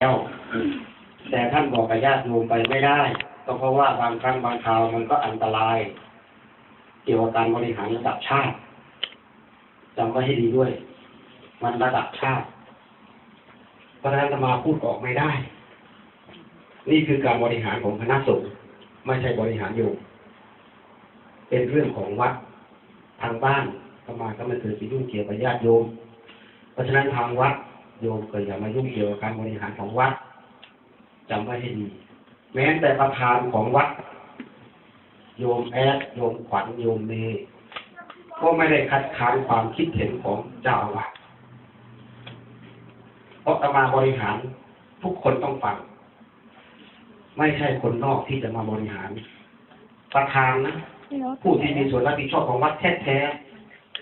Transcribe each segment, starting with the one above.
แล้วแต่ท่านบอกกับญาติโยมไปไม่ได้ ก็เพราะว่าบางครั้งบางคราวมันก็อันตราย เกี่ยวกับการบริหารระดับชาติจำไว้ให้ดีด้วย มันระดับชาติเพราะฉะนั้นอาตมาพูดออกไม่ได้ นี่คือการบริหารของคณะสงฆ์ไม่ใช่บริหารโยมเป็นเรื่องของวัดทางบ้านอามาก็ไม่เคยไปยุ่งเกี่ยวกับญาติโยม เพราะฉะนั้นทางวัด โยมก็อย่ามายุ่งเกี่ยวกับการบริหารของวัดจำไว้ให้ดี แม้แต่ประธานของวัด โยมแอดโยมขวัญโยมเมย์ก็ไม่ได้คัดค้านความคิดเห็นของเจ้าวาสเพราะอาตมาบริหารทุกคนต้องฟัง ไม่ใช่คนนอกที่จะมาบริหาร ประธานนะผู้ที่มีส่วนรับผิดชอบของวัดแท้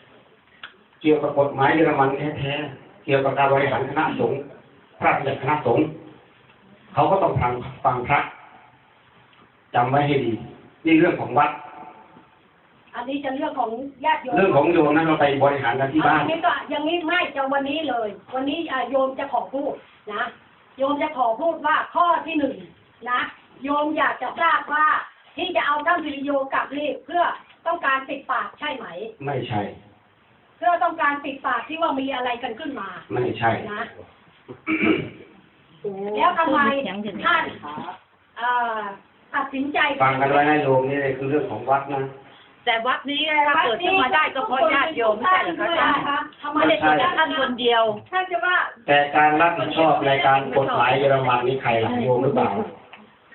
ๆเกี่ยวกับกฎหมายเยอรมันแท้ๆ เกี่ยวกับการบริหารคณะสงฆ์พระราชคณะสงฆ์เขาก็ต้องฟังฟังพระจำไว้ให้ดี นี่เรื่องของวัด อันนี้จะเรื่องของญาติโยม เรื่องของโยมนั้นเราไปบริหารกันที่บ้านอันนี้ก็อยังนี้ไม่จะวันนี้เลย วันนี้อะโยมจะขอพูดนะ โยมจะขอพูดว่าข้อที่หนึ่งนะ โยมอยากจะทราบว่าที่จะเอาท่านวิริโยกลับนี่เพื่อต้องการปิดปากใช่ไหม ไม่ใช่ เพื่อต้องการปิดปากที่ว่ามีอะไรกันขึ้นมาไม่ใช่นะ แล้วทำไมท่านเอ่อตัดสินใจฟังกันไว้นะโยมนี่เลยคือเรื่องของวัดนะแต่วัดนี้ถ้าเกิดขึ้นมาได้ก็เพราะญาติโยมไม่ใช่เหรอคะท่านทำไมไม่ได้เป็นท่านคนเดียวท่านจะว่า แต่การรับผิดชอบในการกฎหมายเยอรมันนี่ใครล่ะโยมหรือเปล่า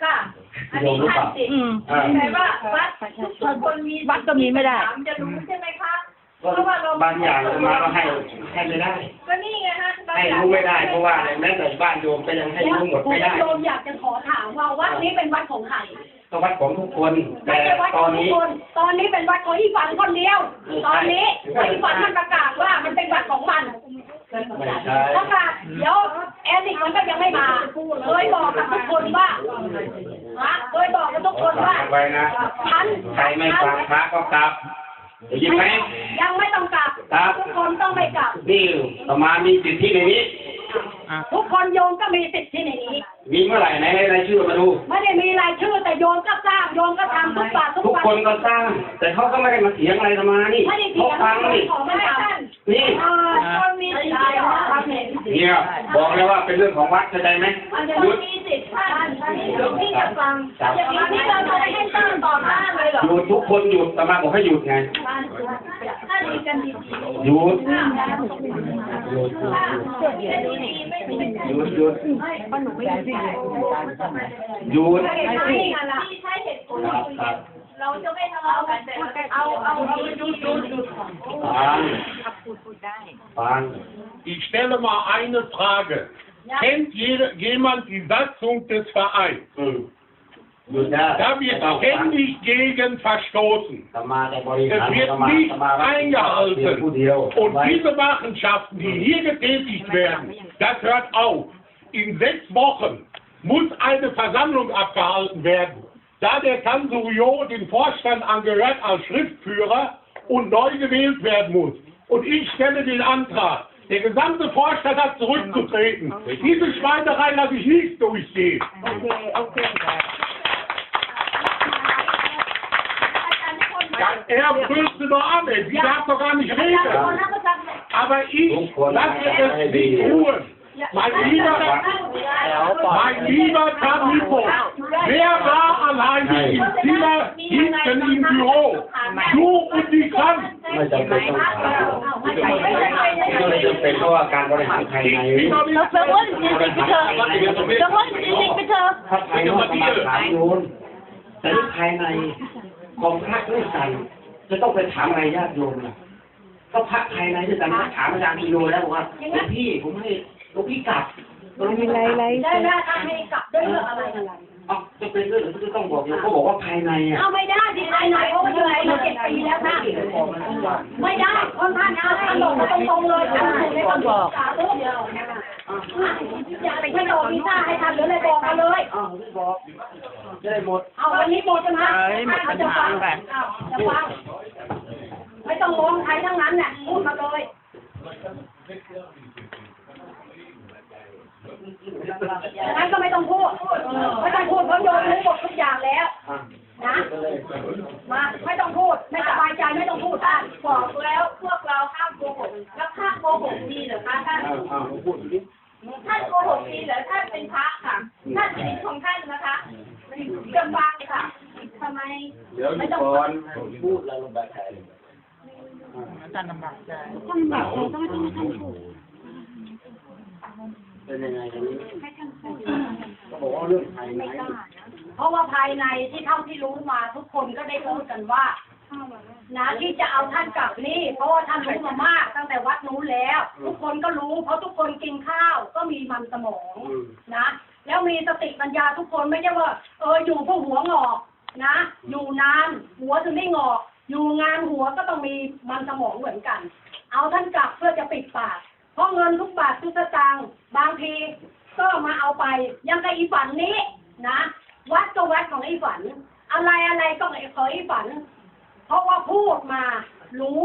ค่ะอันนี้ท่านสิอืมอ่าแต่ว่าวัดทุกคนมีวัดก็มีไม่ได้ถามจะรู้ใช่ไหมคะก็ บางอย่างอาตมาก็ให้ให้ไม่ได้ก็นี่ไงฮะบางให้อย่างรู้ไม่ได้เพราะว่าในแม้แต่บ้านโยมก็ยังให้รู้หมดไม่ได้โยมอยากจะขอถามว่าวัดนี้เป็นวัดของใครก็วัดของทุกคนไม่แต่ใช่วัดตขออนงทุกนี้คนตอนนี้เป็นวัดของอีฝันคนเดียว ตอนนี้ไม่อีใช่ฝันมันประกาศว่ามันเป็นวัดของมันไม่ใช่ประกาศเดี๋ยวแอนนิกมันก็ยังไม่มาเคยบอกกับทุกคนว่าฮะเคยบอกกับทุกคนว่าฟังไว้นะฉันใครไม่ฟังพระก็กลับ ได้ยินไหมยังไม่ต้องกลับ ครับทุกคนต้องไม่กลับ นี่ประมาณมีสิทธิในนี้ ทุกคนโยมก็มีสิทธิ์ที่ในนี้ มีเมื่อไหร่ไหนให้รายชื่อมาดู ไม่ได้มีรายชื่อแต่โยมก็สร้างโยมก็ทำทุกบาททุกทุกวันคนก็สร้าง แต่เขาก็ไม่ได้มาเถียงอะไรอาตมานี่ไม่ได้เถีเขายงฟังนี่ ขอไม่ทำนี่ เอ่อคนมีสิทธิ์ที่จะทำเห็นเนี่ยบอกแล้วว่าเป็นเรื่องของวัดเข้าใจไหมมันจะหยุด มีสิทธิ์ท่านท่านมีสิทธิ์ที่จะฟังอย่างนี้เราจะ หรอหยุดทุกคนหยุดอาตมาบอกให้หยุดไงถ้าดีกันดีหยุดๆหยุดหยุดหยุดหยุดหยุดไม่ใช่อะไรใช่เหตุผลครับครับเราจะไม่ทะเลาะกันแต่เอาเอาเอาหยุดหยุดหยุดฟังฟัง Ich stelle mal eine Frage. Kennt jede, jemand die Satzung des Vereins? อืมหยุดได้ Da wird ständig gegen verstoßen. อาตมาจะบริหาร Es wird อาตมา nicht อาตมารับผิดชอบเพียงผู้เดียว eingehalten. Und ไว้ diese Machenschaften, die hier getätigt werden, das hört auf. In sechs Wochen muss eine Versammlung abgehalten werden. Da der Kansurio dem Vorstand angehört als Schriftführer und neu gewählt werden muss. Und ich stelle den Antrag. Der gesamte Vorstand hat zurückzutreten. Diese Schweinerei lasse ich nicht durchgehen. Ja, er brüllst nur an, ey. sie darf doch gar nicht reden. Aber ich lasse es nicht ruhen. Mein lieber, mein lieber Tamipo, wer war alleine im Zimmer hinten im Büro? Du und die Kranz. ไม่จำเป็นต้องถามก็เลยจำเป็นเพราะว่าการบริหารภายใน Ich bin doch nicht เราเพิ่งว่าจริงๆไปเถอะเพิ่งว่าจริงๆไปเถอะ ถ้าภายนอกมาถามโยนแต่ที่ภายใน ของพระด้วยกัน จะต้องไปถามอะไรญาติโยมล่ะก็พระภายในด้วยกันถามอาจารย์พิโยแล้วบอกว่าหลวงพี่ผมให้หลวงพี่กลับหลวงพี่กลับได้ได้ถ้าให้กลับด้วยเรื่องอะไรอะไรเอ้าจะเป็นเรื่องหรือจะต้องบอกโยมเขาบอกว่าภายในอะเอาไม่ได้ดีไหนไหนเพราะว่าอยู่ไหนมาเจ็ดปีแล้วนะไม่ได้คนท่านเอาท่านบอกมาตรงๆเลยท่านอยู่ในคนบอกสาธุเดียวอย่าไปให้โดนพิซซ่าให้ทำหรืออะไรบอกมาเลยอ้าวไม่บอก จะได้หมด เอาวันนี้หมดจะมาจะฟังจะฟังไม่ต้องมองใครทั้งนั้นเนี่ยพูดมาเลยดังนั้นก็ไม่ต้องพูด ไม่ต้องพูดเพราะโยมรู้หมดทุกอย่างแล้ว อะนะ มาไม่ต้องพูด ไม่สบายใจไม่ต้องพูดท่านบอกแล้วพวกเราห้ามโกหกแล้วห้ามโกหกดีเหรอคะท่านอ้าวอ้าวพูดดิ ท่านโกหกดีเหรอท่านเป็นพระค่ะ ท่านเป็นของท่านนะคะจำบังค่ะทำไมเดี๋ยวอยู่ก่อนพูดแล้วลงไปใครเลยอาจารย์ลำบากใจเป็นยังไงกันนี้ก็บอกว่าเรื่องภายในเพราะว่าภายในที่เท่าที่รู้มาทุกคนก็ได้พูดกันว่า นะที่จะเอาท่านกลับนี่เพราะว่าท่านรู้มามาก ตั้งแต่วัดนู้นแล้ว ทุกคนก็รู้ เพราะทุกคนกินข้าวก็มีมันสมองอืมนะแล้วมีสติปัญญาทุกคนไม่ใช่ว่าเอออยู่เพื่อหัวงอกนะ อยู่นานหัวถึงได้งอก อยู่งานหัวก็ต้องมีมันสมองเหมือนกัน เอาท่านกลับเพื่อจะปิดปาก เพราะเงินทุกบาททุกสตางค์บางทีก็มาเอาไปยังกับอีฝันนี้นะ วัดก็วัดของไอ้ฝัน อะไรอะไรก็ไอ้ขอไอ้ฝัน เพราะว่าพูดมา รู้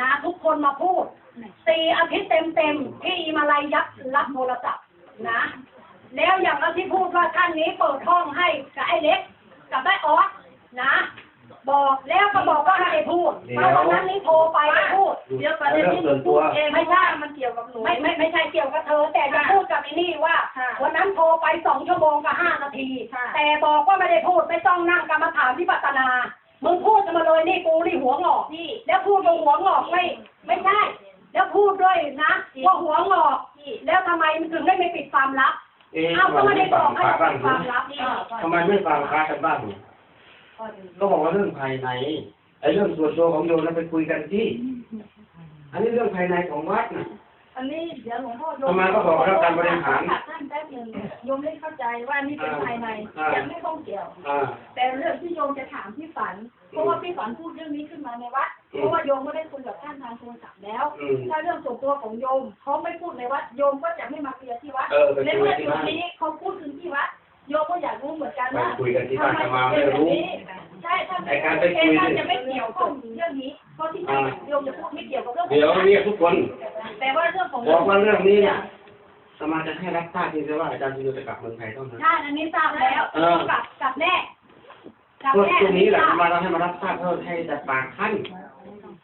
นะทุกคนมาพูดสี่อาทิตย์เต็มๆที่อีมาลายยักษ์รับโทรศัพท์นะ แล้วอย่างที่พูดว่าท่านนี้เปิดห้องให้กับไอ้เล็ก กับไอ้ออสนะ บอกแล้วก็บอกว่าไม่ได้พูดเพราะวันนั้นนี้โทรไปไม่พูดเดี๋ยวประเด็นที่หนูพูดเองไม่ใช่มันเกี่ยวกับหนูไม่ไม่ไม่ใช่เกี่ยวกับเธอ แต่จะพูดกับไอ้นี่ว่าค่ะวันนั้นโทรไปสองชั่วโมงกับห้านาทีค่ะแต่บอกว่าไม่ได้พูดไม่ต้องนั่งกรรมฐานวิปัสสนามึงพูด กันมาเลยนี่กูนี่หัวงอกพี่แล้วพูดว่าหัวงอกไม่ไม่ใช่ แล้วพูดด้วยนะว่าหัวงอกพี่แล้วทำไมมันถึงได้ไม่ปิดความลับเอ๊ะเอ้าก็ทำไมไม่ได้ไม่บฟัองกให้พระบ้างปิดความลับนี่ทำไมไม่ฟังพระกันบ้างเนี่ยก็บอกว่าเรื่องภายในไอ้เรื่องส่วนตัวของโยมเราไปคุยกันที่ อันนี้เรื่องภายในของวัดน่ะ อันนี้เดี๋ยวหลวงพ่อโยทำไมก็บอกว่าการบริหารท่านแป๊บหนึงโยมไม่เข้าใจว่านี่เป็นภายในอ่ายังไม่ต้องเกี่ยว อ่า แต่เรื่องที่โยมจะถามพี่ฝัน เพราะว่าพี่ฝันพูดเรื่องนี้ขึ้นมาในวัด เพราะว่าโยมไม่ได้คุยกับท่านทางโทรศัพท์แล้ว อืมถ้าเรื่องส่วนตัวของโยมเขาไม่พูดในวัด โยมก็จะไม่มาเคลียร์ที่วัดเออไปในคุยเมื่อที่จุดบ้านนี้เขาพูดถึงที่วัด โยมก็อยากรู้เหมือนกันไปว่าคุยกันที่บ้านทำจะมาไม่รู้ ใช่ท่านไอ้การไปคุยเท่านจะไม่เกี่ยวข้องเรื่องนี้ เพราะที่นี่โยมจะพูดไม่เกี่ยวกับเรื่องของเดี๋ยวเรียกทุกคน แต่ว่าเรื่องของบอกว่าเรื่องนี้เนี่ยสมาจะให้รับทราบทีเดียวว่าอาจารย์จิโยจะกลับเมืองไทยเท่านั้น ใช่อันนี้ทราบแล้วเออ กลับกลับแน่กลับก็แน่ตรงนี้แหละมาเราให้มารับทราบเพื่อให้แต่ปากท่าน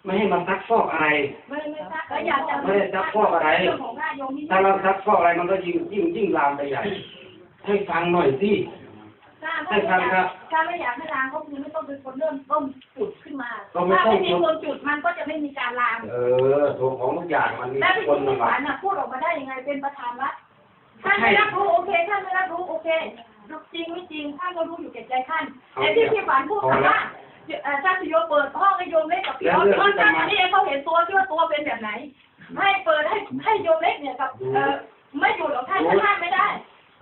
ไม่ให้มาซักฟอกอะไร ไม่ไม่ทราบก็อยากจะไม่ได้ซักฟอกอะไร เรื่องของญาติโยมนี่ถ้าเราซักฟอกอะไรมันก็ยิ่งยิ่งยิ่งลามไปใหญ่ ให้ฟังหน่อยสิทราบ ถ้าไม่อยากถ้าไม่อยากให้ลามก็คือไม่ต้องเป็นคนเริ่มต้นจุดขึ้นมาก็ไม่ถ้าต้องไม่มีคนจุดมันก็จะไม่มีการลามเออตัวของทุกอย่างมันมีแล้วคที่นคุณมาฝันน่ะพูดออกมาได้ยังไงเป็นประธานวัดท่านไม่รับรู้โอเคท่านไม่รับรู้โอเคจริงไม่จริงท่านก็รู้อยู่แก่ใจท่านแต่ที่พี่ฝันพูดคำว่าเอ่อท่านสิโยเปิดห้องให้โยมเล็กกับพี่ออสเพราะท่านอันนี้เองเขาเห็นตัวที่ว่าตัวเป็นแบบไหนให้เปิดให้ให้โยมเล็กเนี่ยกับเอ่อไม่อยู่หรอกท่านท่านไม่ได้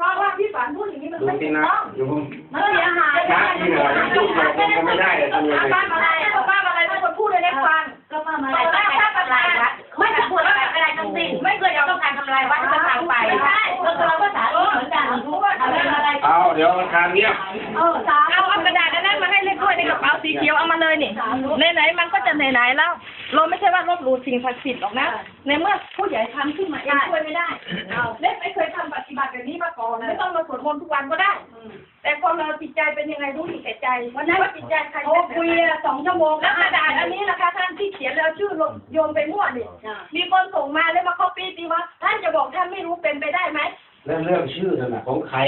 เพราะว่าพี่ฝันพูดอย่างนี้มันดูไม่สิถูกนะต้องอยู่มันเสียหายพระที่เหลือลูกเราคงจะไม่ได้ทำยังไงป้าอะไรป้าอะไรเป็นคนพูดเลยได้ฟังก็มาอะไรต้องการทำลายวัดไม่จะพูดอะไรทั้งสิ้นไม่เคยต้องการทำลายวัดก็ทำไปใช่ก็เราก็สาธุเหมือนกันรู้ว่าอะไรอะไรเอาเดี๋ยวทานเนี้ยบเออสาเอาเอากระดาษนั้นมาให้เล็กด้วยในกระเป๋าสีเขียวเอามาเลยนี่ไหนๆมันก็จะไหนๆแล้ว เราไม่ใช่ว่าลบหลู่สิ่งศักดิ์สิทธิ์หรอกนะ ในเมื่อผู้ใหญ่ทำขึ้นมาเอง วดมนต์ทุกวันก็ได้ แต่คนเราจิตใจเป็นยังไงรู้อยู่แก่ใจวันนั้นว่าจิตใจใครโทรคุยอะสองชั่วโมงแล้วกระดาษอันนี้นะคะท่านที่เขียนแล้วชื่อลงโยมไปมั่วนี่มีคนส่งมาแล้วมาเข้าปีตีว่าท่านจะบอกท่านไม่รู้เป็นไปได้ไหมเรื่องเรื่องชื่อนั่นน่ะของใคร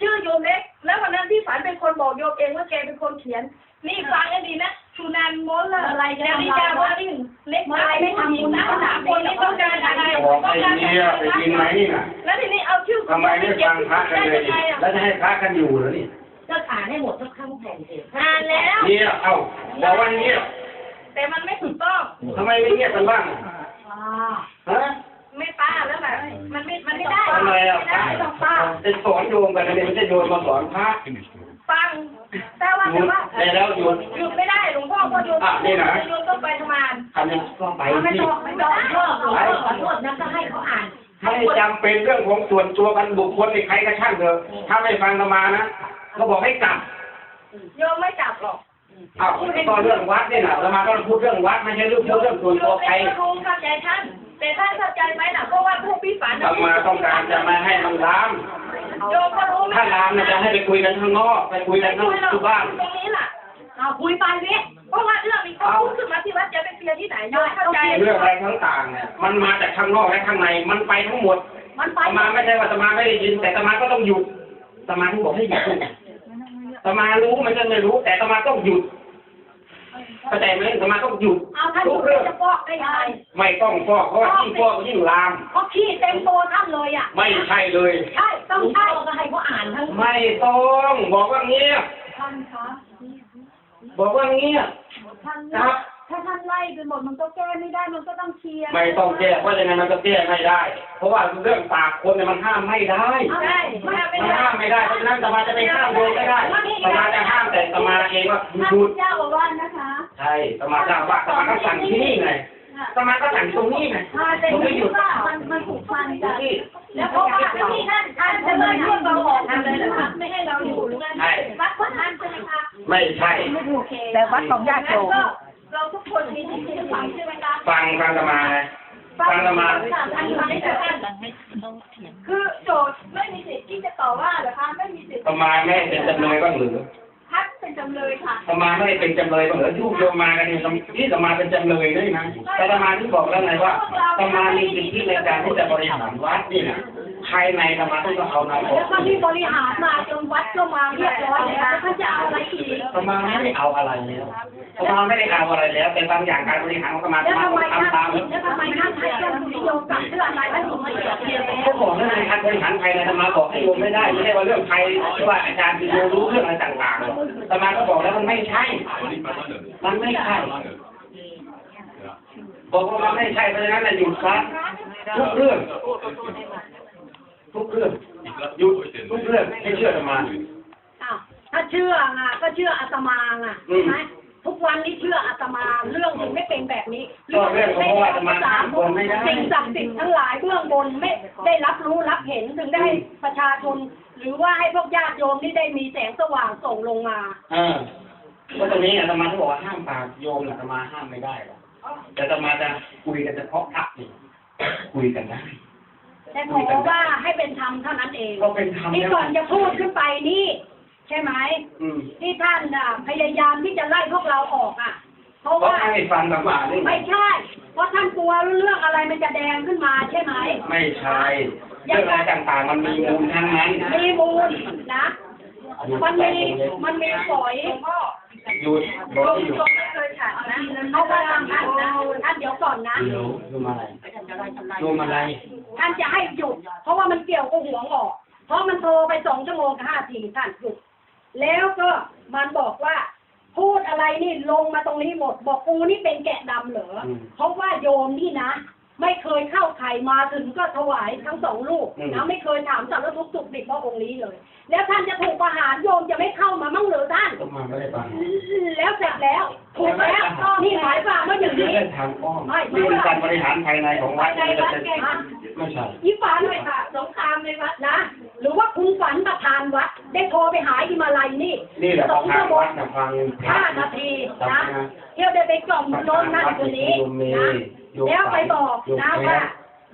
ชื่อโยมเล็ก แล้ววันนั้นพี่ฝันเป็นคนบอกโยมเองว่าแกเป็นคนเขียน นี่ฟังให้ดีนะ สุนันท์มลละอะไรกันนี่จาว่านี่เล็กอะไรไม่ทำบุญนะสามคนนี้ต้องการอะไรบอกต้อไอ้งการเมียไปกินไหมนี่น่ะแล้วทีนี้เอาชื่อทำไมไม่ฟังพระกันเลยได้ยังไงแล้วจะให้พระกันอยู่เหรอนี่ก็อ่านให้หมดทุกครั้งแผ่นเดียวอ่านแล้วเงียบเอ้าบอกว่าเงียบแต่มันไม่ถูกต้องทำไมไม่เงียบกันบ้างฮะไม่ป้าแล้วแบบมันไม่มันไม่ได้ทำไมอะพระไม่ต้องป้าจะสอนโยมกันนะเนี่ยไม่ใช่โยมมาสอนพระ ฟัง แต่ว่าหยุแต่ดว่าได้แล้วหยุดหยุดไม่ได้หลวงพ่อพอโยมอะนี่นะโยมต้องไปทำงานทำยังก็ไปไม่ที่ต้องไม่ต้องชอบหลวงพ่อขอโทษนะก็ให้เขาอ่านไม่จำเป็นเรื่องของส่วนตัวกันบุคคลในใครก็ช่างเถอะถ้าไม่ฟังธรรมานะ ก็บอกให้กลับโยมไม่จับหรอก อ้าวก็เรื่องวัดนี่นะธรรมาก็พูดเรื่องวัดไม่ใช่เรื่องพูดเรื่องส่วนโยตัวมใครเองก็รู้เข้าใจท่าน แต่ท่านเข้าใจไหมล่ะเพราะว่าพวกพี่ฝันอาตมาต้องการจะไม่ให้มันลามโยมก็รู้ไหมถ้าลามเนี่ยจะให้ไปคุยกันข้างนอกไปคุยกันข้างที่บ้านตรงนี้ล่ะเอาคุยไปเว้ยเพราะว่าเรื่องนี้เขาพูดขึ้นมาที่วัดจะไปเคลียร์ที่ไหนโยมเข้าใจเรื่องอะไรต่างๆเนี่ยมันมาจากข้างนอกและข้างในมันไปทั้งหมดมันไปอาตมาไม่ใช่ว่าอาตมาไม่ได้ยินแต่อาตมาก็ต้องหยุดอาตมาที่บอกให้หยุดอา ตมารู้มันจะไม่รู้ แต่อาตมาต้องหยุดเข้าใจไหมอาตมาต้องหยุดเอาท่านทุอกยู่เรื่องจะฟอกได้ยังไงไม่ต้องฟอกเพราะว่ายิ่งฟอกยิ่งลามเพราะขี้เต็มตัวท่านเลยอะ ไม่ใช่เลย ใช่ต้องใช่ก็ให้เขาอ่านทั้งไม่ต้องบอกว่าเงียบท่านคะบอกว่าเงียบท่านครับ ถ้าท่านไล่ไปหมดมันก็แก้ไม่ได้มันก็ต้องเคลียร์ไม่ต้องแก้เพราะยังไงมันก็แก้ไม่ได้ เพราะว่าเรื่องปากคนเนี่ยมันห้ามไม่ได้ใช่ไม่ไม่มันได้ห้ามไม่ได้เพราะฉะนั้นสมาจะไปห้ามโยมไม่ได้สมาจะห้ามแต่สมาเองว่าท่านหยุดเจ้าบอกว่านะคะใช่สมาเจ้าว่าสมาก็สั่งที่นี่ไงสมาก็สั่งตรงนี้ไงถ้าเป็นผมไม่หยุดว่ามันมันถูกฟันกันที่แล้วเพราะว่าที่ท่านท่านจะเลยเรื่องเราออกกันเลยนะคะไม่ให้เราอยู่หรือไงใช่วัดของท่านใช่ไหมคะไม่ใช่แต่วัดของญาติโยมก็ เราทุกคนมีสิทธิ์ที่จะฟังใช่ไหมคะฟังฟังสมาไงฟังสมาท่านฟังแต่ท่านคือโจทย์ไม่มีสิทธิ์ที่จะต่อว่าเหรอคะไม่มีสิทธิ์สมาไม่ให้เป็นจำเลยบ้างหรือ ท่านเป็นจำเลยค่ะสมาไม่ให้เป็นจำเลยบ้างหรือยุโยมมากันนี่นี่สมาเป็นจำเลยด้วยนะแต่สมาที่บอกแล้วไงว่าสมามีสิทธิในการที่จะบริหารวัดนี่นะภายในสมาต้องเอานำออแล้วกก็ที่บริหารมาจนวัดก็มาเรียบร้อยแล้วแล้วท่านจะเอาอะไรอีกสมาไม่ได้เอาอะไรแล้วสมาไม่ได้เอาอะไรแล้วแต่บางอย่างการบริหารของสมาสแล้วมาทำไมต้องท่านทำตามแล้วทำไมท่านให้เรื่องนิยมกับเรื่องอะไรท่านถึงไม่เกี่ยวเกี่ยวแล้วเขาบอกแล้วในการบริหารภายในสมาบอกให้โยมไม่ได้ไม่ใช่ว่าเรื่องใครที่ว่าอาจารย์ที่โยมรู้เรื่องอะไรต่างๆสมาก็บอกแล้วมันไม่ใช่ มันไม่ใช่ บอกว่ามันไม่ใช่เพราะฉะนั้นน่ะหยุดซะทุกเรื่อง ทุกเรื่องหยุดทุกเรื่องให้เชื่อสมาอ้าวถ้าเชื่อไงก็เชื่ออาตมาไงอืมใช่ไหมทุกวันนี้เชื่ออาตมาเรื่องถึงไม่เป็นแบบนี้ก็เรื่องของว่าอาตมาห้ามคนไม่ได้สิ่งศักดิ์สิทธิ์ทั้งหลายเบื้องบนไม่ได้รับรู้รับเห็นถึงได้ประชาชน หรือว่าให้พวกญาติโยมที่ได้มีแสงสว่างส่งลงมา เออก็ตรงนี้อาตมาที่บอกว่าห้ามปากโยมน่ะอาตมาห้ามไม่ได้หรอกแต่อาตมาจะคุยกันเฉพาะพระนี่คุยกันได้แต่ขอว่าให้เป็นธรรมเท่านั้นเองก็เป็นธรรมที่แล้วก่อนจะพูดขึ้นไปนี่ ใช่ไหมอืมที่ท่านน่ะพยายามที่จะไล่พวกเราออกอะ เพราะเพราะว่าให้ฟังธรรมะนี่ไม่ใช่ เพราะท่านกลัวเรื่องอะไรมันจะแดงขึ้นมาใช่ไหมไม่ใช่ เรื่องอะไรต่างๆ มันมีมูลทั้งนั้นมีมูลนะ มันมีมันมีฝอยหยุดบอกให้หยุดไม่เคยฉันนะเขาก็ทำท่านนะท่านเดี๋ยวก่อนนะเดี๋ยวดูมาอะไรดูมาอะไรท่านจะให้หยุด เพราะว่ามันเกี่ยวกับหัวงอก เพราะมันโทรไปสองชั่วโมงกับห้าทีท่านหยุด แล้วก็มันบอกว่าพูดอะไรนี่ลงมาตรงนี้หมด บอกกูนี่เป็นแกะดำเหรออมเพราะว่าโยมนี่นะ ไม่เคยเข้าใครมาถึงก็ถวายทั้งสองลูกอืมนะไม่เคยถามสารทุกข์สุขดิบพระองค์นี้เลย แล้วท่านจะถูกประหารโยมจะไม่เข้ามามั่งเหรือท่านก็มาไม่ได้ฟังแล้วเสร็จแล้วถูกแล้วนี่หมายความว่าอย่างนี้เล่นทางอ้อมไม่ไม่นี่คือการบริหารภายในของวัดในนี่จะวัดเป็นไงคะไม่ใช่อีฝันด้วยค่ะสงครามในวัดนะ หรือว่าคุณฝันประธานวัด ได้โทรไปหาอิมาลัยนี่นี่แหละสปอระงธานชั่วโมวังดนะฟังห้านาทีนะเที่ยวได้ไปกล่อมโน้นนั่นคนนี้นะ แล้วไปบอกนะว่า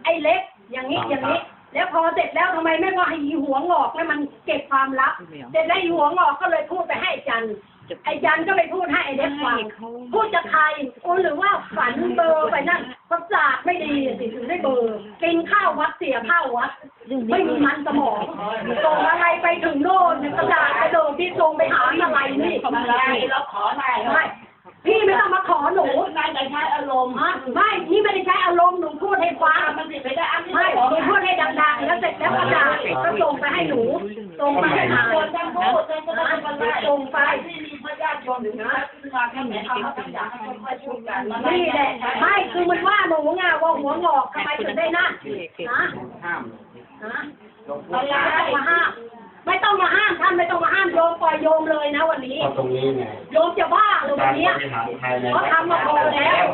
ไอ้เล็กอย่างนี้อย่างนี้ แล้วพอเสร็จแล้วทำไมไม่ว่าให้อีหัวงอกแล้วมันเก็บความลับเสร็จแล้วอีหัวงอกก็เลยพูดไปให้ไอ้จันไอ้จันก็เลยพูดให้ไอ้เล็กฟังพูดจะใครโอ้หรือว่าฝันเบลอร์ไปนั่นประสาทไม่ดีสิถึงได้เบลอร์กินข้าววัดเสียข้าววัดไม่มีมันสมองส่งอะไรไปถึงโน่นกระดาษกระโดดที่ส่งไปหาอะไรนี่เราขอหน่อยไม่พี่ไม่ต้องมา ไม่นี่ไม่ได้ใช้อารมณ์หนูพูดให้ฟังมันสิไปได้อันนี้ไม่หนูพูดให้ดังๆแล้วเสร็จแล้วกระดาษก็ส่งไปให้หนูส่งไปให้หาคนทั้งพูดจะจะได้กันได้ส่งไปที่มีพระญาติโยมถึงนะมาแค่ไหนเอามาตั้งอย่างให้คนค่อยช่วยกันนี่แหละไม่คือมันว่าหนูไงว่าหัวงอกทำไมถึงได้นั่นนะห้ามนะลงพูไม่ดต้องมาห้ามไม่ ต้องมาห้ามท่านไม่ต้องมาห้ามโยมปล่อยโยมเลยนะวันนี้ ก็ตรงนี้ไงโยมจะบ้าเลยวักานรนี้บริหารภายในเขาทำมาพอแล้ว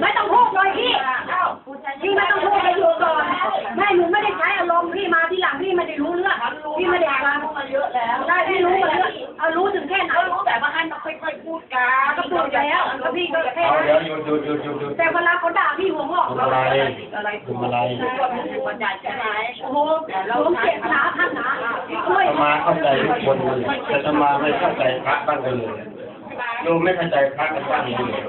ไม่ต้องพูดเลยพี่พี่ไม่ต้องพูดเลยอยู่ก่อนแม่หนูไม่ได้ใช้อารมณ์พี่มาที่หลังพี่ไม่ได้รู้เรื่องพี่ไม่ได้ฟังมาเยอะแล้วได้พี่รู้มาเรื่องเอารู้ถึงแค่ไหนก็รู้แต่ว่าให้มาค่อยๆ พูดกันก็พูดไปแล้วแล้วพี่ก็แค่เอานั้นเดี๋ยวหยุดหยุดหยุดหยุดหยุดแต่เวลาเขาด่าพี่หัวงอกทำอะไรทำอะไรโอ้โหผมเจ็บขาท่านนะช่วยธรรมาเข้าใจทุกคนเลยแต่ธรรมาไม่เข้าใจพระบ้างกันเลย โยมไม่เข้าใจพระกันบ้างเลย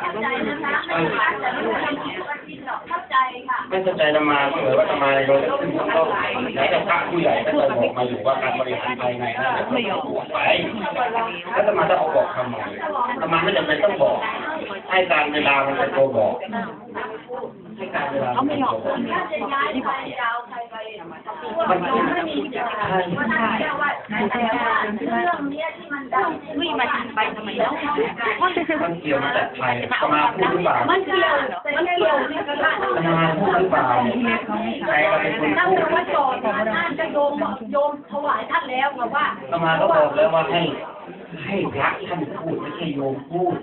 เข้าใจนะคะไม่ใช่แต่ไม่ใช่ที่ปฏิหรอกเข้าใจค่ะไม่เข้าใจธรรมาก็เหมือนว่าธรรมาโยมขึ้นข้างนอกแล้วแต่พระผู้ใหญ่ก็จะบอกมาอยู่ว่าการบริหารภายในนั่นแหละไม่ยอมไปแล้วธรรมาจะเอาบอกทำไมธรรมาไม่จำเป็นต้องบอก ให้การเวลามันเป็นตัวบอก ให้การเวลามันเป็นตัวบอกถ้าจะย้ายไปจะเอาใครไปมันไม่มีเวลาวันนั้นแค่ว่าแต่ว่าเรื่องนี้ที่มันดังวิ่งมาไปทำไมแล้วมันเกี่ยวมาจากใครมาพูดหรือเปล่ามันเกี่ยวมันเกี่ยวนี่ก็ได้มาพูดหรือเปล่าใครเป็นคนตั้งพูดแต่ว่าจอดท่านจะโยมโยมถวายท่านแล้วบอกว่าธรรมาก็บอกแล้วว่าให้ให้พระท่านพูดไม่ใช่โยมพูด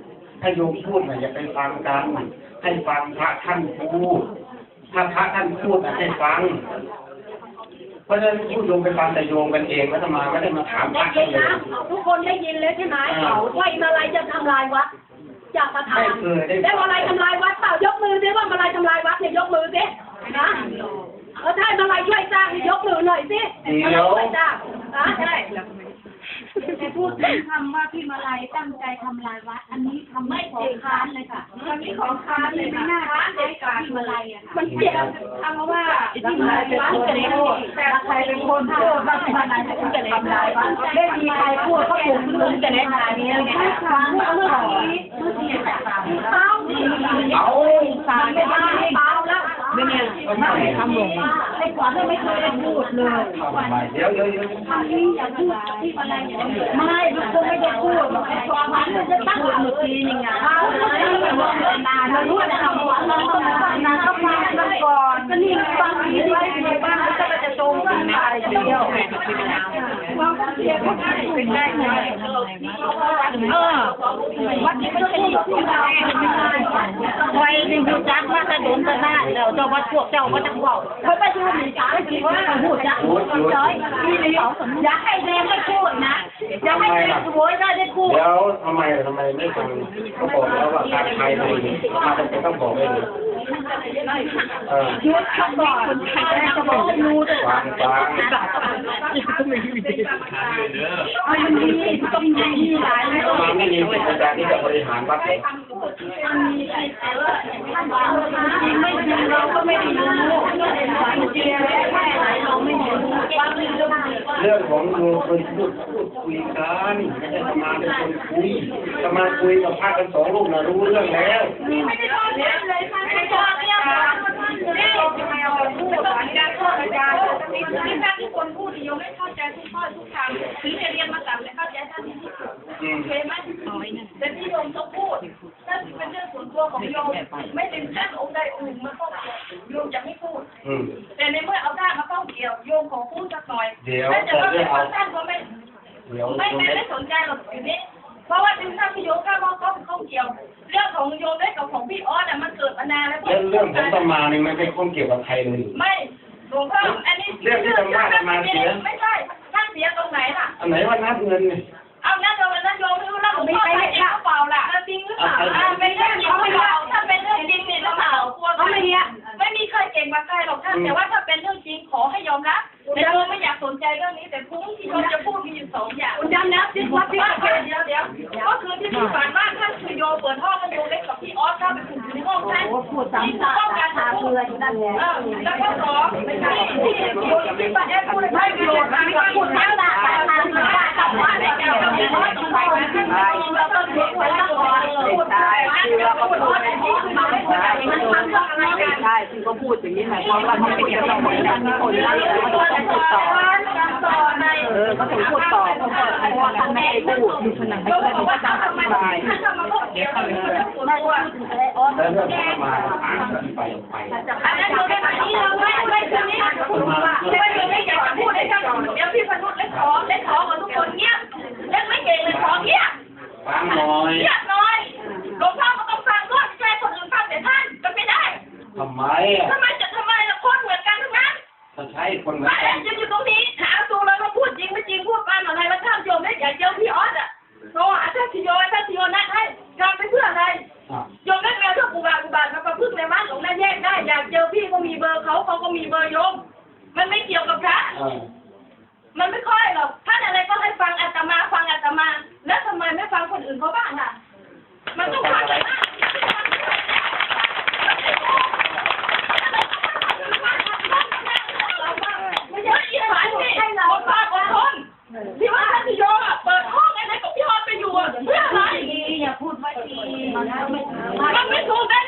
ถ้าโยมพูดน่ะอย่าไปฟังกันให้ฟังพระท่านพูดถ้าพระท่านพูดน่ะให้ฟัง เพราะฉะนั้นพูดโยมไปฟังแต่โยมกันเองแล้วธรรมาไม่ได้มาถามพได้ระยิท่านนเลยนะทุกคนได้ยินแล้วใช่ไหมว่ามาลายจะทำลายวัดจากประธานไม่เคยได้ได้มาลายทำลายวัดเปล่ายกมือสิว่ามาลายทำลายวัดเนี่ยยกมือสินะเออถ้ามาลายช่วยสร้างยกมือหน่อยสิมาลายช่วยสร้างนะใช่ แต่พูดถึงคำว่าพี่มาลัยตั้งใจทำลายวัด อันนี้คำไม่ของค้านเลยค่ะอันนี้ของค้านเลยไม่น่าค้านเลยกับพี่มาลัยอะค่ะมันเจ็บคำว่าพี่มาลัยเป็นคนพูดแต่ใครเป็นคนพูดว่าพี่มาลัยเป็นคนทำลายวัดไม่มีใครพูดเขาถูกลืมแต่ในทางนี้ไงค่ะเมื่อกี้เมื่อกี้แต่ตามเป้าเอา สารไม่ได้เป้าแล้ว ไม่เนี่ยไม่ทำหลงไอ้ขวัญไม่เคยพูดเลยทำไมเดี๋ยวเดี๋ยวเดี๋ยวอย่าพูดพี่มาลัยอย่าพูดไม่ทุกคนไม่ได้พูดไอ้ขวามหวังมันจะตั้งหมื่อกี้ยังไงเอาเลยนานเรารู้ว่าทำหวังเราต้องนานต้องฟังกันก่อนก็นี่ฟังนี้ไว้ในบ้านก็จะตรงกันไปเดียว เราก็เสียก็ได้เป็นได้ไงเออวัดนี้มันเป็นที่เราไว้ในหูจักว่าจะโดนจะหน้าเดี๋ยวเจ้าวัดพวกเจ้าก็จะบอกเขาไปดูหนีจ้าคิดว่าหูจักพูดพูดจ้อยนี่เลยอย่าให้แม่ไม่พูดนะอย่าให้แม่โวยได้ได้พูดเดี๋ยวทำไมทำไมไม่ฟังเขาบอกแล้วว่าการใช้ในมาเป็นต้องบอกได้เลยยุดเขบอกคนไทยจะบอกรู้ด้วยฟังฟังมันมีต้องมีหลายธรรมาไม่มีสิทธิ์ในการที่จะบริหารวัดเลยจริงไม่จริงเราก็ไม่ได้รู้จริงแล้วแค่ไหนเราไม่รู้เรื่องของโยมคนพูดพูดคุยกันไม่ใช่มาเป็นคนคุยธรรมาคุยกับพระกันสองรูปนะรู้เรื่องแล้วไม่ได้ตอนนี้เลยค่ะไม่ได้ตอนนี้ค่ะนี่ทำไมเอาพูดอาจารย์พูดอาจารย์นี่ท่าทุกคนพูดโยมไม่เข้าใจทุกข้อทุกคำถึงจะเรียนมาสั่งและเข้าใจท่านที่สุดอืมเคไหมแต่ที่โยมต้องพูดนั่นเป็นเรื่องส่วนตัวของโยมไม่เป็นท่านองค์ใดองค์หนึ่งมาเข้าเกี่ยวโยมจะไม่พูดแต่ในเมื่อเอาท่านมาเข้าเกี่ยวโยมขอพูดสักหน่อยเดี๋ยวถ้าจะจะว่าเป็นท่านก็ไม่เดี๋ยวไม่โยมไม่ได้ไม่สนใจหรอกอยู่นี้ เพราะว่าถึงท่านที่โยมเข้ามาเข้าเข้าเกี่ยว เรื่องของโยมได้กับของพี่ออสอะมันเกิดมานานแล้วเรื่องเรื่องของธรรมานี่ไม่เป็นข้องเกี่ยวกับใครเลย ไม่หลวงพ่ออันนี้เรื่องที่ธรรมะธรรมาเสียไม่ใช่ท่านเสียตรงไหนล่ะอันไหนว่านับเงินเนี่ยเอานั่นโยมนั่นโยมไม่รู้แล้วหลวงพ่อใครเองเปล่าล่ะจริงหรือเปล่าอ่าเป็นเรื่องจริงหรือเปล่าถ้าเป็นเรื่องจริงนี่หรือเปล่ากลัวเขาไม่เนี่ยไม่มีใครเก่งกว่าใครหรอกท่านแต่ว่าถ้าเป็นเรื่องจริงขอให้ยอมรับ แต่โยมไม่อยากสนใจเรื่องนี้แต่พุ่งที่โยมจะพูดมีอยู่สองอย่างคุณจำนะที่วัดที่ว่าเดี๋ยวเดี๋ยวก็คือที่พี่ฝันว่าท่านคือโยเปิดห้องให้โยเล็กกับพี่ออสเข้าไปถูกอยู่ ในห้องท่านพูดสามตาตาเบื่ออยู่นั่นแหละเออแล้วก็สองที่ที่ที่ที่ปัดได้พูดให้โยนนะพูดทั้งตาตาตาตากับว่าในแก้วกับพี่ออสไปขึ้นไปแล้วก็เด็กไปแล้วก็พูดได้แล้วก็พูดได้มาไม่พูดอะไมันทำเรื่องไรกันใช่คุณก็พูดอย่างนี้หมายความว่าไม่เกี่ยวกับคนนั้นคนนั้นแล้วก็ต้องพูดต่อต่อในเออก็ถึงพูดต่อเพราะว่าท่านไม่ได้พูดมีขนาดโยไม่มได้บอกว่าตามทำอไมธิบายท่านทำมาพวกเดียวกันเรื่องส่วนตัวแล้วเรื่องของธรรมาอ่านที่ไปออกไปอันนั้นเราได้แบบนี้เราไม่ไม่คืนนี้ไม่คืนนี้อยากจะพูดให้ท่านเดี๋ยวพี่พนุษย์เล็กขอเล็กขอกับทุกคนเงียบเล็กไม่เก่งเลยขอเงียบฟังหน่อยเงียบน่อยหลวงพ่อก็ต้องฟังด้วยไม่ใช่คนอื่นฟังแต่ท่านก็ไม่ได้ทำไมอะทำไมจะทำไมล่ะคนเหมือนกันทั้งนั้นถ้าใช่คนเหมือมานกันบจะอยู่ตรงนี้หาตัวเลยว่าพูดจริงไม่จริงพูดกันอะไรแล้วท่านโยมได้อยากเจอพี่ออสอะโทรหาท่านชิโยท่านชิโยนัดให้ อยากเจอพี่ก็มีเบอร์เขาเขาก็มีเบอร์ยม มันไม่เกี่ยวกับพระมันไม่ค่อยหรอกท่านอะไรก็ให้ฟังอาตมาฟังอาตมา แล้วทำไมไม่ฟังคนอื่นเขาบ้างล่ะ มันต้องฟังกันบ้างที่ว่าท่านโยมเปิดห้องอะไรกับพี่ฮอนไปอยู่เพื่ออะอย่าพูดว่าดีมันไม่ถูกได้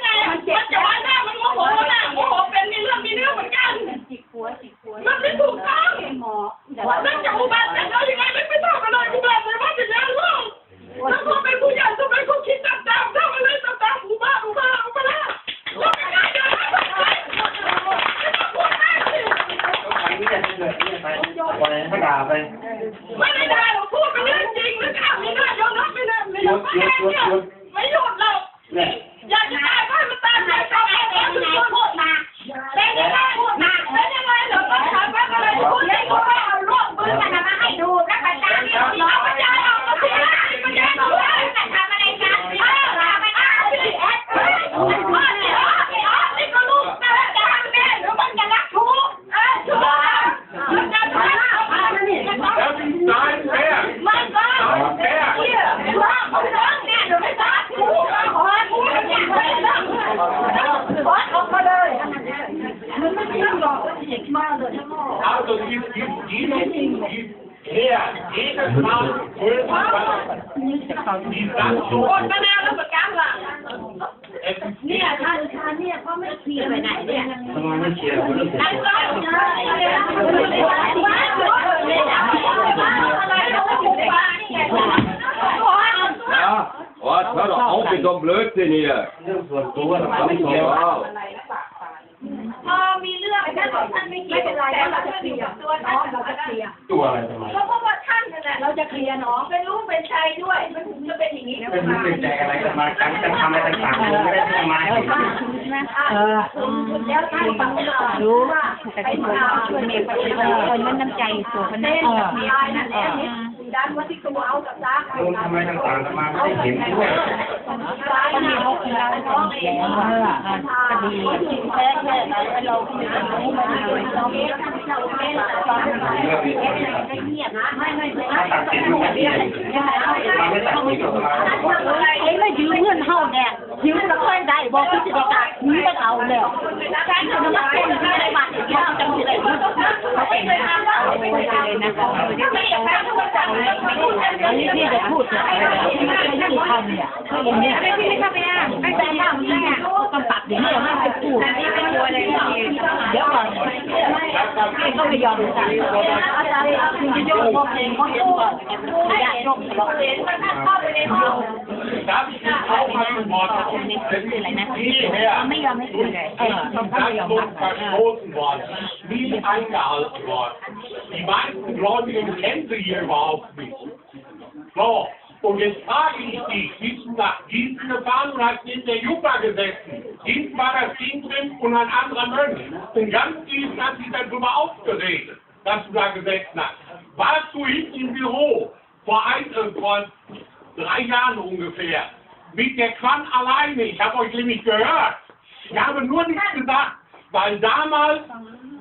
Also gibt, gibt jedes, gibt her, jedes Mal zwölf Die sagt โค so, ตรมะนาวแล้วประกันล่ะ es ist เนี่ยท่านท่านเนี่ยเขาไม่เคลียร์ไปไหนเนี่ยทำไมไม่เชียร์เขาเรื่องเสร็จนั่นก็อะไรเราถูกบ้านเนี่ย Ja, oh, hör doch auf mit so einem Blödsinn hier. เรื่องส่วนตัวเราไม่เชีย ร์ Wow. พอมีเรื่องท่านบอกท่านไม่เกี่ยวแต่เราจะเคลียร์ตัวท่านเราจะเคลียร์ตัวอะไรทำไมก็เพราะว่าท่านนั่นแหละเราจะเคลียร์น้องเป็นลูกเป็นชายด้วย มันถึงจะเป็นอย่างนี้เป็นรู้เป็นใจอะไรกันมากันจะทำอะไรต่างๆไม่ได้ทำมาเห็นเออแล้วท่านฟังรู้ว่าแต่ที่เราช่วยเมียไปเลยคนมันน้ำใจตัวคนนั้นเออนั่นแหละ ด้านวัตถุตัวเอากับซ่าลุงทำไรต่างๆกันมาไม่ได้เห็นด้วยคนเดียวคือเราน้องเองคดีแค่แค่เราไม่ได้เราเราไม่ได้เราไม่ได้เราเงียบนะไม่ไม่ไม่ถ้าตัดสินมันไม่ดีมาไม่ตัดสินก็มาบอกว่าเอ้ยแล้วยืมเงินเฮาเนี่ยยืมแล้วค่อยได้บอกพิจารณายืมไปเอาแล้วการทำงานเป็นที่ได้มาถึงเราจังเลยเขาเป็นเลยนะไม่ได้เลยนะไม่อยากให้ทุกคนจังเลยไม่พูดกันอันนี้พี่จะพูดอะไรที่ไม่เคยยุติธรรมเนี่ยคืออย่าเนี้ยไม่พี่ไม่ไม่ได้ไม่ แต่ได้ถ้ามันเนี่ยกำปัดอย่างนี้ไม่ให้พูดนี่เป็นตัวอะไรเดี๋ยวก่อนพี่ก็ไม่ยอมกันอาจารย์คุณจะยกพวกเองเขาเห็นก่อนอยากยกทะเลาะมันเข้าไปในห้อง Das ist auch mal ein Wort. Es ist hierherไม่ยอมให้คุยเลยเออเขาก็ไม่ยอม Satzung verstoßen worden, nie eingehalten worden. Die meisten Gläubigen kennen sie hier überhaupt nicht. So, und jetzt frage ich dich, bist du nach Gießen gefahren und hast in der Juppa gesessen? Gießen war das Ding drin und ein anderer Mönch. Und ganz Gießen hat sich darüber aufgeregt, dass du da gesessen hast. Warst du hinten im Büro vor, ein, äh, vor drei Jahren ungefähr Mit der Quan alleine? Ich habe euch nämlich gehört. Ich habe nur nichts gesagt, weil damals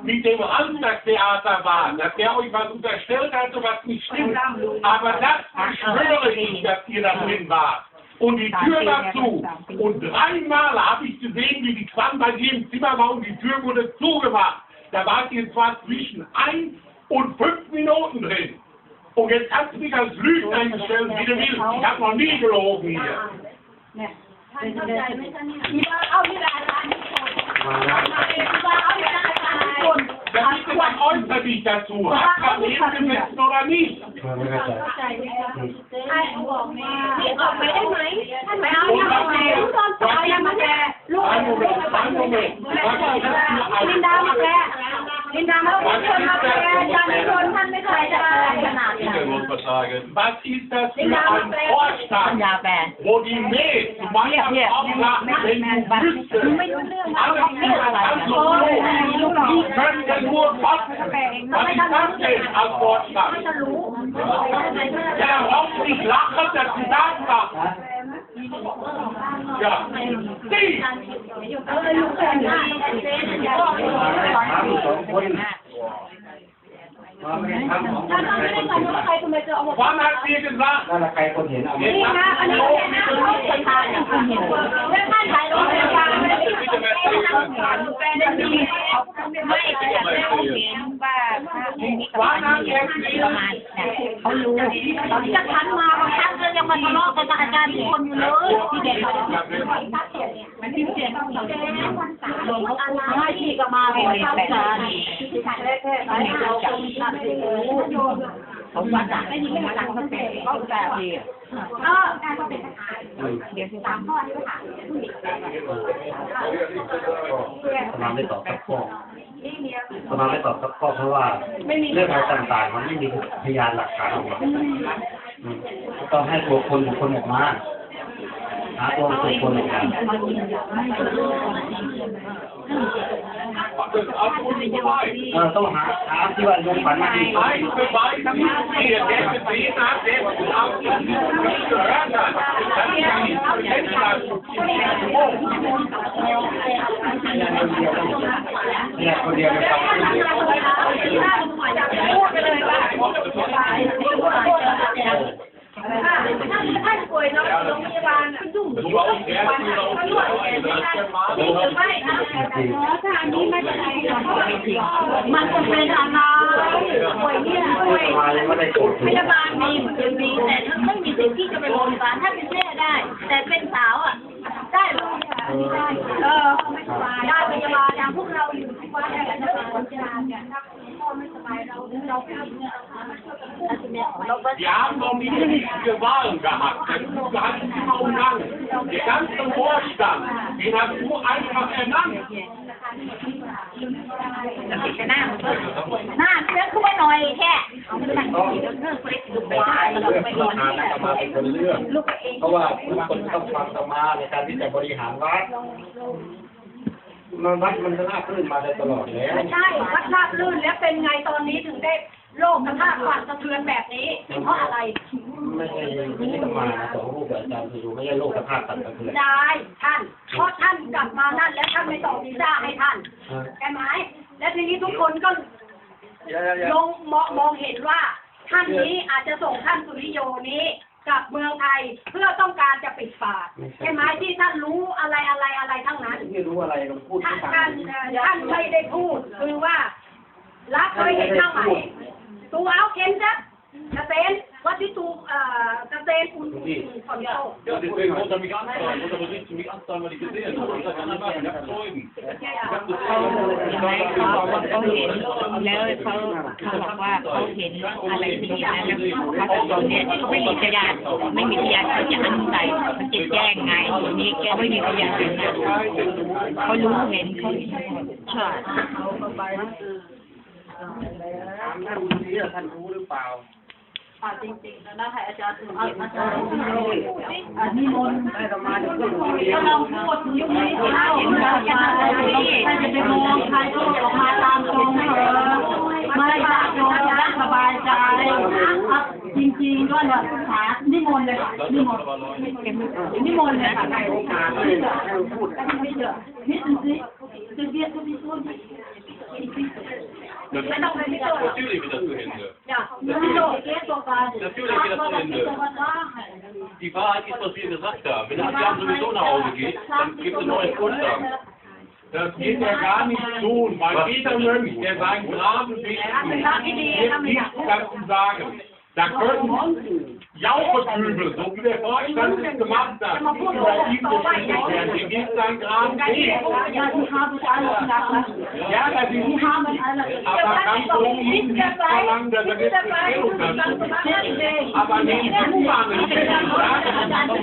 mit dem Randstadttheater war, dass der euch was unterstellt hatte, was nicht stimmt. Aber das beschwöre ich, dass ihr da drin wart. Und die Tür war zu. Und dreimal habe ich gesehen, wie die Quan bei dir im Zimmer war und die Tür wurde zugemacht. Da wart ihr zwar zwischen ein und fünf Minuten drin. Und jetzt kannst du mich als Lügner hinstellen, wie du willst. Ich habe noch nie gelogen hier. เอาที่ร้านร้านมาแล้วเอาที่ร้านร้านคน Das ist dann äußert dich dazu. Hast du daneben gesessen oder nicht? มาไม่เข้าใจไอ้บอกแม่นี่ออกไปได้ไหมท่านไม่เอาอย่างไรลูกตอนสายยังมาแกลูก Ein Moment, ein Moment. Was ist das für ลิน ein ดามาแกลินดามาแก คนมาแกยานิชนท่านไม่เคยจะขนาดนี้ Hintergrundvertrag. Was ist das für ein Vorstand, ยาแปล wo die Mäht zu meiner Frau sagt, wenn du wüsstest, alles hier kannst du tun. Die können nur kosten. Was ist das denn als Vorstand? Ja, dann brauchst du nicht lachen, dass du das machst. Ja, Sie! เออลูกแฟนนี่ ถามสองคนมาไม่ได้ทำของท่านไม่ได้ทำว่าใครทำไมจะเอา Wann hat sie gesagt, นั่นแหละใครคนเห็นเอา jetzt นี่นะอันนี้ so นะเขาเห็นทาเห็นเรื่องท่านถ่ายรูปเห็นทาง ไม่ได้ไม่แต่อยากให้เขาเห็นว่าพระองค์นี้กับพระนี่ประมาณเนี่ยเขารู้ตอนที่ฉันมาบางครั้งก็ยังมาทะเลาะกันกับอาจารย์ทุกคนอยู่เลยที่เด็กมันที่เสียงต้องเสียงลงเขาไม่ที่ก็มาเป็นแบบนี้เขาวัดอะไม่มีไม่หลังเขาเป็นเขาแบบนี้เออการก็เป็นทหารเดี๋ยวตามข้อนี้ค่ะสมาไม่ตอบสักข้อสมาไม่ตอบสักข้อเพราะว่าเรื่องอะไรต่างๆ มันไม่มีพยานหลักฐานออกมาต้องให้ตัวคนบุคคลออกมา หาตัวคนกันต้องหาหาที่ว่าลงฝันมาดไปไปทั้งนี้เด็กเป็นสีนะเด็กเอาเกิดร่างกายทั้งนี้เป็นการสุขเนี่ยคนเดียวนะครับไปเลยว่า ท่านป่วยเนาะโรงพยาบาลคุณจุ่ม Du brauchst erst nur noch die Leute, das ist der Mann. ไม่นะถ้าอันนี้ไม่เป็นไรมันจะเป็นอะไรป่วยเนี่ยป่วยมายังไม่ได้โกรธพยาบาลมีคือมีแต่ไม่มีสิทธิ์ที่จะไปโรงพยาบาลถ้าเป็นแม่ได้ แต่เป็นสาวอะได้เหรอเออเออไม่สบายได้พยาบาลอย่างพวกเราอยู่ที่บ้านเนี่ยนะคนชราเนี่ยถ้าพ่อไม่ สบายเราเราไม่เอาเนี่ยเราไป Die haben noch nie richtige Wahlen gehabt. Du hast kaum lang. Der ganze Vorstand, den hast du einfach ernannt. หน้าหน้าเชื้อขึ้นมาหน่อยแค่เอาไม่ได้ต้องเรื่องประธานและกรรมาเป็นคนเลือกเพราะว่าทุกคนต้องฟังธรรมาในการที่จะบริหารวัด มันวัดมันจะน่าขึ้นมาได้ตลอดแล้วใช่วัดราบลื่นแล้วเป็นไงตอนนี้ถึงได้โลกกระทากสั่นสะเทือนแบบนี้เป็นเพราะอะไร ไม่ใช่ไม่ใช่ธรรมานะสองรูปแบบอาจารย์คือดูไม่ใช่โลกสภาพตัดกันเลยได้ท่าน เพราะท่านกลับมานั่นแล้วท่านไม่ต่อวีซ่าให้ท่านใช่ไหมและทีนี้ทุกคนก็ลงมองมองเห็นว่าท่านนี้อาจจะส่งท่านสุริโยนี้ กลับเมืองไทยเพื่อต้องการจะปิดปากใช่ไหมที่ท่านรู้อะไรอะไรอะไรทั้งนั้นไม่รู้อะไรเราพูดท่าที่นฟังท่านเอ่อท่านไม่ได้พูดคือว่ารักเคยเห็นข้างไหนตูเอาเข็มจ้ะกระเตน วัดที่ตูเอ่อกระเตนอุ่นฝนตก Ja, deswegen muss er mich anzeigen, muss er berichten, mich anzeigen, weil ich gesehen habe. Ich kann nicht machen, ich habe Zeugen. Ich habe das ไม่เขาเขาเห็นแล้วเขาเขาบอกว่าเขาเห็นอะไรที่นี่แล้วเขาตอนนี้เขาไม่มีพยานไม่มีพยานเขาจะอันใส่มันจะแจ้งไงทีนี้แกไม่มีพยานนะเขารู้เห็นเขาเห็นใช่ถามท่านดูสิว่าท่านรู้หรือเปล่า จริงๆแล้วนะให้อาจารย์อาจารย์อันนี้มนต์ได้ธรรมาจะพูดคนเดียวเราพูดยุคนี้เราเห็นการมาใครจะไปมองใครก็ออกมาตามตรงเถอะไม่ได้โยมจะสบายใจครับ จริงๆก็เนี่ยหานิมนต์เลยค่ะนิมนต์นิมนต์เลยค่ะ ให้โอกาสให้ให้พูด ไม่เจอนิดนึงสิจะเรียกจะมีส่วน Das natürlich wird das zu Ende. จ้ะ ไม่โดดเก๊ตัวกัน Natürlich geht das zu Ende. Die Wahrheit ist, was wir gesagt haben. Wenn der Islam sowieso nach Hause geht, dann gibt es einen neuen Vorschlag. Das geht ja gar nicht tun, weil jeder Mönch, der seinen Graben wichtig wird nichts dazu sagen. Da können Jauchetrübel, so wie der Vorstand es gemacht hat, über ihn bestimmt werden. Dem geht sein Graben nicht. Ja, die haben alle knapp lassen. Ja, das ist alle. aber ganz so ihn nicht verlangen, dass er jetzt Bestellung dazu Aber nehmen du mal eine Stellung, sagen,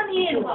ค